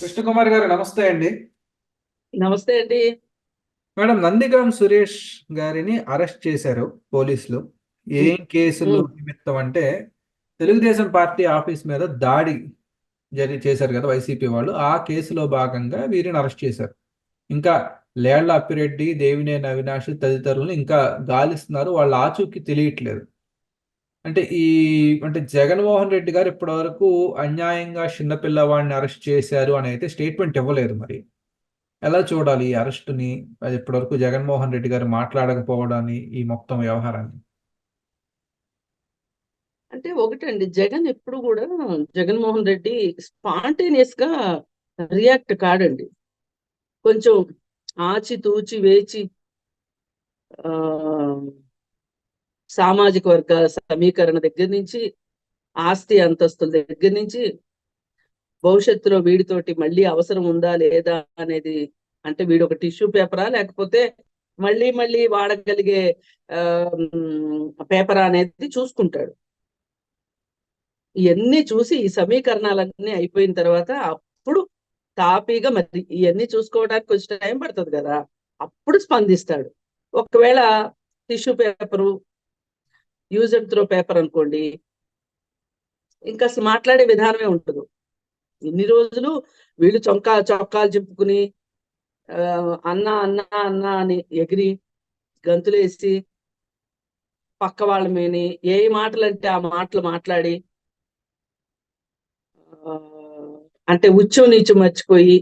కృష్ణకుమార్ గారు నమస్తే అండి. నమస్తే అండి. మేడం నందిగాం సురేష్ గారిని అరెస్ట్ చేశారు పోలీసులు. ఏం కేసులు. నిమిత్తం అంటే తెలుగుదేశం పార్టీ ఆఫీస్ మీద దాడి జరి చేశారు కదా వైసీపీ వాళ్ళు. ఆ కేసులో భాగంగా వీరిని అరెస్ట్ చేశారు. ఇంకా లేళ్ళ అప్పిరెడ్డి దేవినేని అవినాష్ తదితరులను ఇంకా గాలిస్తున్నారు. వాళ్ళ ఆచూకీ తెలియట్లేదు. అంటే ఈ అంటే జగన్మోహన్ రెడ్డి గారు ఇప్పటివరకు అన్యాయంగా చిన్నపిల్లవాడిని అరెస్ట్ చేశారు అని అయితే స్టేట్మెంట్ ఇవ్వలేదు మరి. ఎలా చూడాలి ఈ అరెస్టుని? అది ఇప్పటివరకు జగన్మోహన్ రెడ్డి గారు మాట్లాడకపోవడాన్ని ఈ మొత్తం వ్యవహారాన్ని? అంటే ఒకటండి జగన్ ఎప్పుడు కూడా జగన్మోహన్ రెడ్డి స్పాంటేనియస్గా రియాక్ట్ కాడండి. కొంచెం ఆచి తూచి వేచి ఆ సామాజిక వర్గాల సమీకరణ దగ్గర నుంచి ఆస్తి అంతస్తుల దగ్గర నుంచి భవిష్యత్తులో వీడితోటి మళ్ళీ అవసరం ఉందా లేదా అనేది అంటే వీడు ఒక టిష్యూ పేపరా లేకపోతే మళ్ళీ మళ్ళీ వాడగలిగే పేపర్ అనేది చూసుకుంటాడు. ఇవన్నీ చూసి ఈ సమీకరణాలన్నీ అయిపోయిన తర్వాత అప్పుడు తాపీగా మరి ఇవన్నీ చూసుకోవడానికి కొంచెం టైం పడుతుంది కదా అప్పుడు స్పందిస్తాడు. ఒకవేళ tissue paper use and throw paper అనుకోండి ఇంకా అసలు మాట్లాడే విధానమే ఉంటుంది ఇన్ని రోజులు వీళ్ళు చొంకా చొక్కాలు చింపుకుని అన్నా అన్న అన్న అన్న అని ఎగిరి గంతులేసి పక్క వాళ్ళ మీని ఏ మాటలు అంటే ఆ మాటలు మాట్లాడి అంటే ఉచ్చం నీచం మర్చిపోయి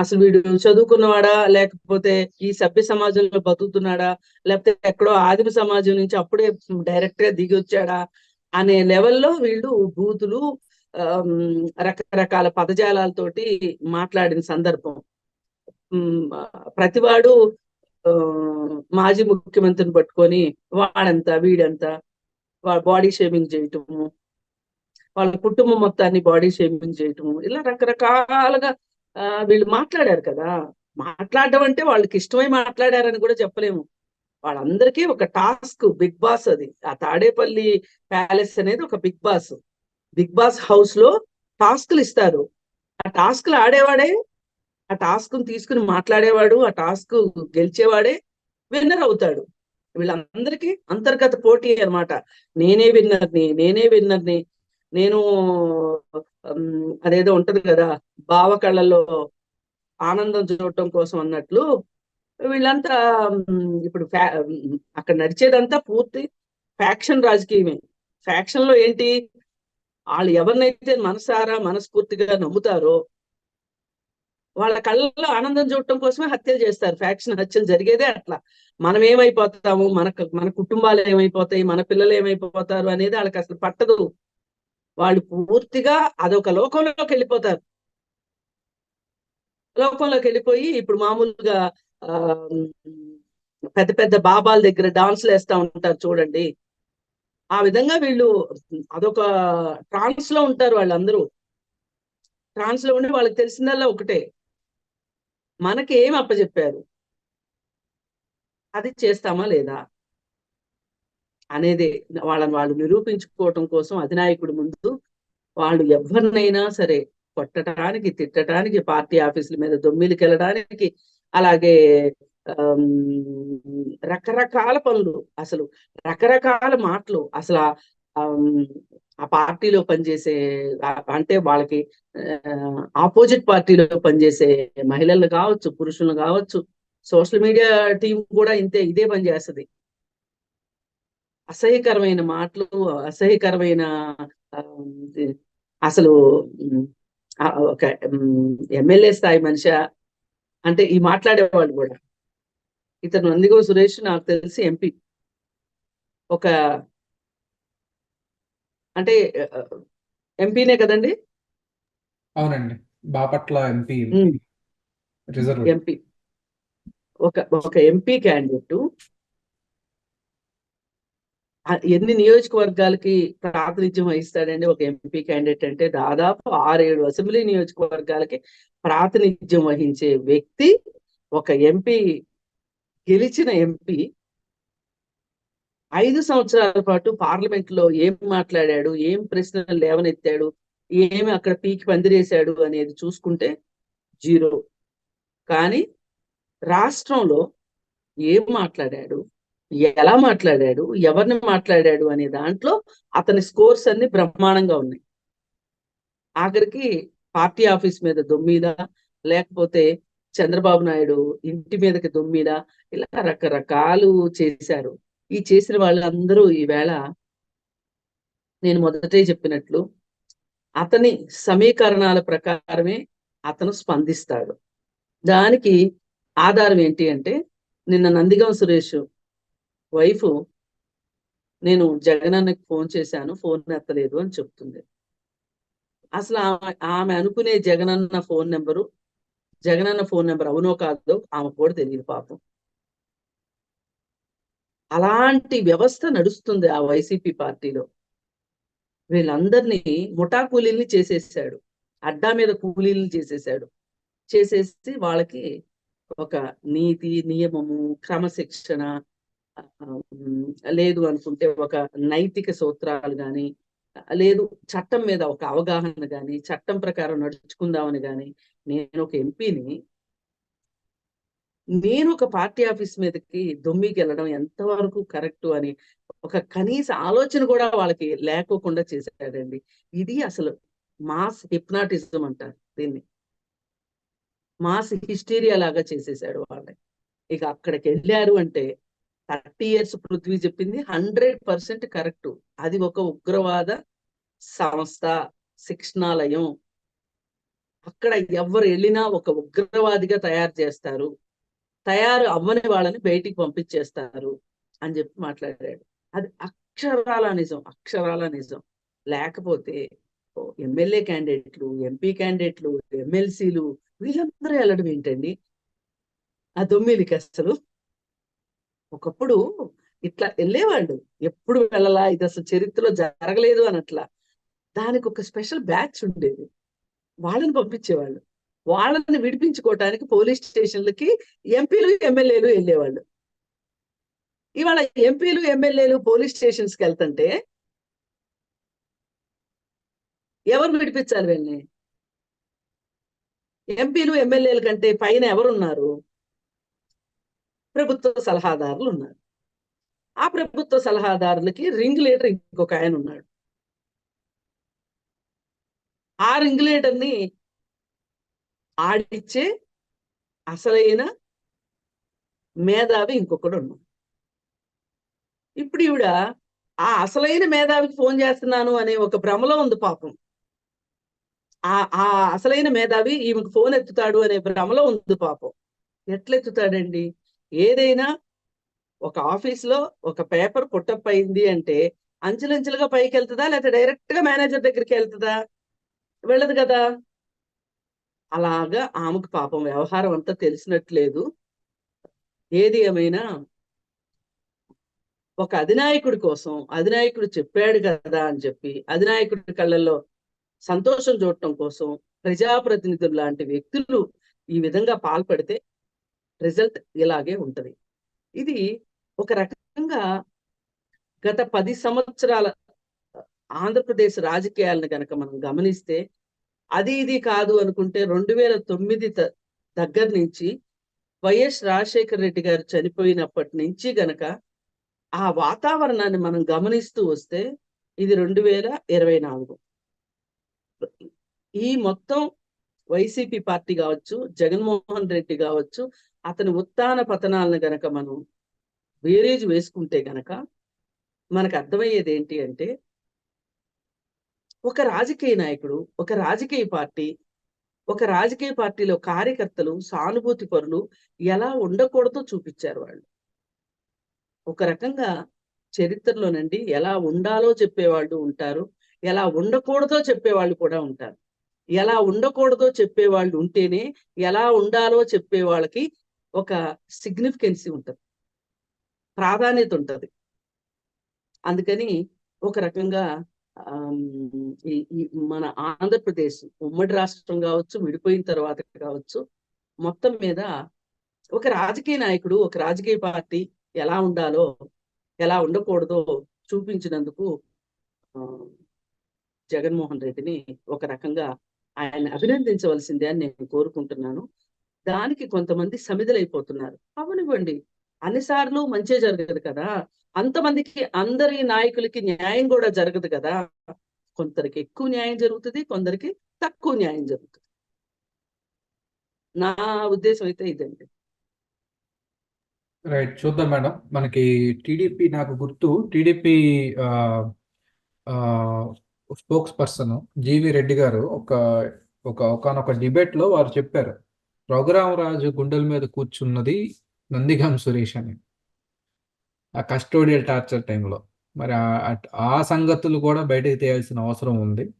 అసలు వీడు చదువుకున్నవాడా? లేకపోతే ఈ సభ్య సమాజంలో బతుకుతున్నాడా? లేకపోతే ఎక్కడో ఆదిమ సమాజం నుంచి అప్పుడే డైరెక్ట్గా దిగి వచ్చాడా? అనే లెవెల్లో వీళ్ళు బూతులు రకరకాల పదజాలాలతోటి మాట్లాడిన సందర్భం. ప్రతివాడు మాజీ ముఖ్యమంత్రిని పట్టుకొని వాడంతా వీడంతా వాళ్ళ బాడీ షేమింగ్ చేయటము వాళ్ళ కుటుంబం మొత్తాన్ని బాడీ షేమింగ్ చేయటము ఇలా రకరకాలుగా వీళ్ళు మాట్లాడారు కదా. మాట్లాడడం అంటే వాళ్ళకి ఇష్టమై మాట్లాడారని కూడా చెప్పలేము. వాళ్ళందరికీ ఒక టాస్క్ బిగ్ బాస్ అది. ఆ తాడేపల్లి ప్యాలెస్ అనేది ఒక బిగ్ బాస్. బిగ్ బాస్ హౌస్లో టాస్క్లు ఇస్తారు. ఆ టాస్క్లు ఆడేవాడే ఆ టాస్క్ తీసుకుని మాట్లాడేవాడు ఆ టాస్క్ గెలిచేవాడే విన్నర్ అవుతాడు. వీళ్ళందరికీ అంతర్గత పోటీ అనమాట నేనే విన్నర్ని నేనే విన్నర్ని. నేను అదేదో ఉంటది కదా భావ కళ్ళల్లో ఆనందం చూడటం కోసం అన్నట్లు వీళ్ళంతా ఇప్పుడు అక్కడ నడిచేదంతా పూర్తి ఫ్యాక్షన్ రాజకీయమే. ఫ్యాక్షన్లో ఏంటి? వాళ్ళు ఎవరినైతే మనసారా మనస్ఫూర్తిగా నమ్ముతారో వాళ్ళ కళ్ళల్లో ఆనందం చూడటం కోసమే హత్యలు చేస్తారు. ఫ్యాక్షన్ హత్యలు జరిగేదే అట్లా. మనం ఏమైపోతాము? మన మన కుటుంబాలు ఏమైపోతాయి? మన పిల్లలు ఏమైపోతారు? అనేది వాళ్ళకి అసలు పట్టదు. వాళ్ళు పూర్తిగా అదొక లోకంలోకి వెళ్ళిపోతారు. లోకంలోకి వెళ్ళిపోయి ఇప్పుడు మామూలుగా ఆ పెద్ద పెద్ద బాబాల దగ్గర డాన్స్లు వేస్తా ఉంటారు చూడండి. ఆ విధంగా వీళ్ళు అదొక ట్రాన్స్లో ఉంటారు వాళ్ళందరూ. ట్రాన్స్లో ఉండి వాళ్ళకి తెలిసిందల్లా ఒకటే. మనకి ఏం అప్పచెప్పారు అది చేస్తామా లేదా? అనేది వాళ్ళని వాళ్ళు నిరూపించుకోవటం కోసం అధినాయకుడి ముందు వాళ్ళు ఎవరినైనా సరే కొట్టడానికి తిట్టడానికి పార్టీ ఆఫీసుల మీద దొమ్మిలికి వెళ్ళడానికి అలాగే రకరకాల పనులు అసలు రకరకాల మాటలు అసలు ఆ, పార్టీలో పనిచేసే అంటే వాళ్ళకి ఆపోజిట్ పార్టీలో పనిచేసే మహిళలు కావచ్చు పురుషులు కావచ్చు సోషల్ మీడియా టీం కూడా ఇంతే ఇదే పని చేస్తుంది. అసహ్యకరమైన మాటలు అసహ్యకరమైన అసలు ఒక ఎమ్మెల్యే స్థాయి మనిషి అంటే ఈ మాట్లాడేవాళ్ళు కూడా. ఇతను నందిగో సురేష్ నాకు తెలిసి ఎంపీ ఒక అంటే ఎంపీనే కదండి? అవునండి. బాపట్ల ఎంపీ ఎంపీ ఒక ఒక ఎంపీ క్యాండిడేట్ ఎన్ని నియోజకవర్గాలకి ప్రాతినిధ్యం వహిస్తాడండి ఒక ఎంపీ క్యాండిడేట్ అంటే దాదాపు ఆరేడు అసెంబ్లీ నియోజకవర్గాలకి ప్రాతినిధ్యం వహించే వ్యక్తి ఒక ఎంపీ గెలిచిన ఎంపీ ఐదు సంవత్సరాల పాటు పార్లమెంట్లో ఏం మాట్లాడాడు ఏం ప్రశ్నలు లేవనెత్తాడు ఏమి అక్కడ పీకి పందిరేశాడు అనేది చూసుకుంటే జీరో. కానీ రాష్ట్రంలో ఏం మాట్లాడాడు ఎలా మాట్లాడాడు ఎవరిని మాట్లాడాడు అనే దాంట్లో అతని స్కోర్స్ అన్ని బ్రహ్మాండంగా ఉన్నాయి. ఆఖరికి పార్టీ ఆఫీస్ మీద దొమ్మిదా లేకపోతే చంద్రబాబు నాయుడు ఇంటి మీదకి దొమ్మిదా ఇలా రకరకాలు చేశారు. ఈ చేసిన వాళ్ళందరూ ఈవేళ నేను మొదటే చెప్పినట్లు అతని సమీకరణాల ప్రకారమే అతను స్పందిస్తాడు. దానికి ఆధారం ఏంటి అంటే నిన్న నందిగం సురేష్ వైఫ్ నేను జగనన్నకి ఫోన్ చేశాను ఫోన్ ఎత్తలేదు అని చెప్తుంది. అసలు ఆమె ఆమె అనుకునే Jagananna phone number Jagananna phone number అవునో కాదో ఆమె కూడా తెలియదు పాపం. అలాంటి వ్యవస్థ నడుస్తుంది ఆ వైసీపీ పార్టీలో. వీళ్ళందరినీ ముఠా కూలీల్ని చేసేసాడు అడ్డా మీద కూలీల్ని చేసేసాడు చేసేసి వాళ్ళకి ఒక నీతి నియమము క్రమశిక్షణ లేదు అనుకుంటే ఒక నైతిక సూత్రాలు గాని లేదు చట్టం మీద ఒక అవగాహన గాని చట్టం ప్రకారం నడుచుకుందామని గాని నేను ఒక ఎంపీని నేను ఒక పార్టీ ఆఫీస్ మీదకి దొమ్మికి వెళ్ళడం ఎంతవరకు కరెక్ట్ అని ఒక కనీస ఆలోచన కూడా వాళ్ళకి లేకోకుండా చేశాడండి. ఇది అసలు మాస్ హిప్నాటిజం అంటారు దీన్ని. మాస్ హిస్టీరియా లాగా చేసేసాడు వాళ్ళని. ఇక అక్కడికి వెళ్ళారు అంటే థర్టీ ఇయర్స్ పృథ్వీ చెప్పింది హండ్రెడ్ పర్సెంట్ కరెక్ట్. అది ఒక ఉగ్రవాద సంస్థ శిక్షణాలయం. అక్కడ ఎవరు వెళ్ళినా ఒక ఉగ్రవాదిగా తయారు చేస్తారు. తయారు అవ్వని వాళ్ళని బయటికి పంపించేస్తారు అని చెప్పి మాట్లాడాడు. అది అక్షరాల నిజం అక్షరాల నిజం. లేకపోతే ఎమ్మెల్యే క్యాండిడేట్లు ఎంపీ క్యాండిడేట్లు ఎమ్మెల్సీలు వీళ్ళందరూ వెళ్ళడం ఏంటండి? ఆ దొమ్మిలికి అసలు ఒకప్పుడు ఇట్లా వెళ్ళేవాళ్ళు. ఎప్పుడు వెళ్ళలా? ఇది అసలు చరిత్రలో జరగలేదు అనట్లా దానికి ఒక స్పెషల్ బ్యాచ్ ఉండేది. వాళ్ళని పంపించేవాళ్ళు. వాళ్ళని విడిపించుకోవటానికి పోలీస్ స్టేషన్లకి ఎంపీలు ఎమ్మెల్యేలు వెళ్ళేవాళ్ళు. ఇవాళ ఎంపీలు ఎమ్మెల్యేలు పోలీస్ స్టేషన్స్కి వెళ్తుంటే ఎవరు విడిపించాలి వీళ్ళని? ఎంపీలు ఎమ్మెల్యేల కంటే పైన ఎవరున్నారు? ప్రభుత్వ సలహాదారులు ఉన్నారు. ఆ ప్రభుత్వ సలహాదారులకి రింగ్ లీడర్ ఇంకొక ఆయన ఉన్నాడు. ఆ రింగ్ లీడర్ని ఆడిచ్చే అసలైన మేధావి ఇంకొకడు ఉన్నాడు. ఇప్పుడు ఈవిడ ఆ అసలైన మేధావికి ఫోన్ చేస్తున్నాను అనే ఒక భ్రమలో ఉంది పాపం. ఆ ఆ అసలైన మేధావి ఈమెకు ఫోన్ ఎత్తుతాడు అనే భ్రమలో ఉంది పాపం. ఎట్లెత్తుతాడండి? ఏదైనా ఒక ఆఫీస్లో ఒక పేపర్ పుట్టప్ అయింది అంటే అంచెలంచెలుగా పైకి వెళ్తుందా లేకపోతే డైరెక్ట్గా మేనేజర్ దగ్గరికి వెళ్తుందా? వెళ్ళదు కదా? అలాగా ఆమెకు పాపం వ్యవహారం అంతా తెలిసినట్లేదు. ఏది ఏమైనా ఒక అధినాయకుడి కోసం అధినాయకుడు చెప్పాడు కదా అని చెప్పి అధినాయకుడి కళ్ళల్లో సంతోషం చూడటం కోసం ప్రజాప్రతినిధులు లాంటి వ్యక్తులు ఈ విధంగా పాల్పడితే రిజల్ట్ ఇలాగే ఉంటది. ఇది ఒక రకంగా గత పది సంవత్సరాల ఆంధ్రప్రదేశ్ రాజకీయాలను కనుక మనం గమనిస్తే అది ఇది కాదు అనుకుంటే రెండు వేల తొమ్మిది దగ్గర నుంచి వైఎస్ రాజశేఖర రెడ్డి గారు చనిపోయినప్పటి నుంచి గనక ఆ వాతావరణాన్ని మనం గమనిస్తూ వస్తే ఇది రెండు వేల ఇరవై నాలుగు. ఈ మొత్తం వైసీపీ పార్టీ కావచ్చు జగన్మోహన్ రెడ్డి కావచ్చు అతని ఉత్థాన పతనాలను గనక మనం వేరేజ్ వేసుకుంటే గనక మనకు అర్థమయ్యేది ఏంటి అంటే ఒక రాజకీయ నాయకుడు ఒక రాజకీయ పార్టీ ఒక రాజకీయ పార్టీలో కార్యకర్తలు సానుభూతి పరులు ఎలా ఉండకూడదో చూపించారు వాళ్ళు. ఒక రకంగా చరిత్రలోనండి ఎలా ఉండాలో చెప్పేవాళ్ళు ఉంటారు ఎలా ఉండకూడదో చెప్పేవాళ్ళు కూడా ఉంటారు. ఎలా ఉండకూడదో చెప్పేవాళ్ళు ఉంటేనే ఎలా ఉండాలో చెప్పే వాళ్ళకి ఒక సిగ్నిఫికెన్సీ ఉంటుంది. ప్రాధాన్యత ఉంటుంది. అందుకని ఒక రకంగా ఈ మన ఆంధ్రప్రదేశ్ ఉమ్మడి రాష్ట్రం కావచ్చు విడిపోయిన తర్వాత కావచ్చు మొత్తం మీద ఒక రాజకీయ నాయకుడు ఒక రాజకీయ పార్టీ ఎలా ఉండాలో ఎలా ఉండకూడదో చూపించినందుకు జగన్మోహన్ రెడ్డిని ఒక రకంగా ఆయన అభినందించవలసిందే అని నేను కోరుకుంటున్నాను. దానికి కొంతమంది సమిధలైపోతున్నారు. అవనివ్వండి అన్నిసార్లు మంచే జరగదు కదా. అంతమందికి అందరి నాయకులకి న్యాయం కూడా జరగదు కదా. కొందరికి ఎక్కువ న్యాయం జరుగుతుంది కొందరికి తక్కువ న్యాయం జరుగుతుంది. నా ఉద్దేశం అయితే ఇదండి. రైట్ చూద్దాం మేడం. మనకి టీడీపీ నాకు గుర్తు TDP spokesperson G V Reddy గారు ఒక ఒక ఒకనొక డిబేట్లో వారు చెప్పారు. రఘురామరాజు గుండెల మీద కూర్చున్నది నందిగం సురేష్ అని. ఆ కస్టోడియల్ టార్చర్ టైంలో మరి ఆ- అట్- ఆ సంగతులు కూడా బయటకు తీయాల్సిన అవసరం ఉంది.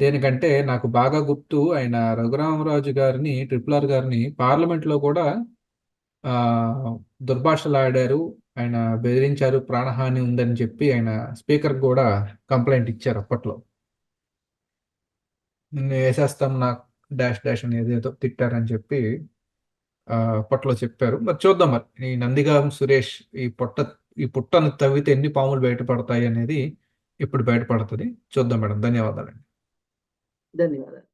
దేనికంటే నాకు బాగా గుర్తు ఆయన రఘురామరాజు గారిని ట్రిపుల్ ఆర్ గారిని పార్లమెంట్లో కూడా దుర్భాషలు దుర్భాషలాడారు. ఆయన బెదిరించారు ప్రాణహాని ఉందని చెప్పి ఆయన స్పీకర్ కూడా కంప్లైంట్ ఇచ్చారు అప్పట్లో. నిన్ను వేసేస్తాం నాకు డాష్ డాష్ అని ఏదేదో తిట్టారని చెప్పి ఆ, చెప్పారు. మరి చూద్దాం మరి. ఈ నందిగాం సురేష్ ఈ పొట్ట ఈ పుట్టను తవ్వితే ఎన్ని పాములు బయటపడతాయి అనేది ఇప్పుడు బయటపడుతుంది? చూద్దాం మేడం. ధన్యవాదాలండి. ధన్యవాదాలు.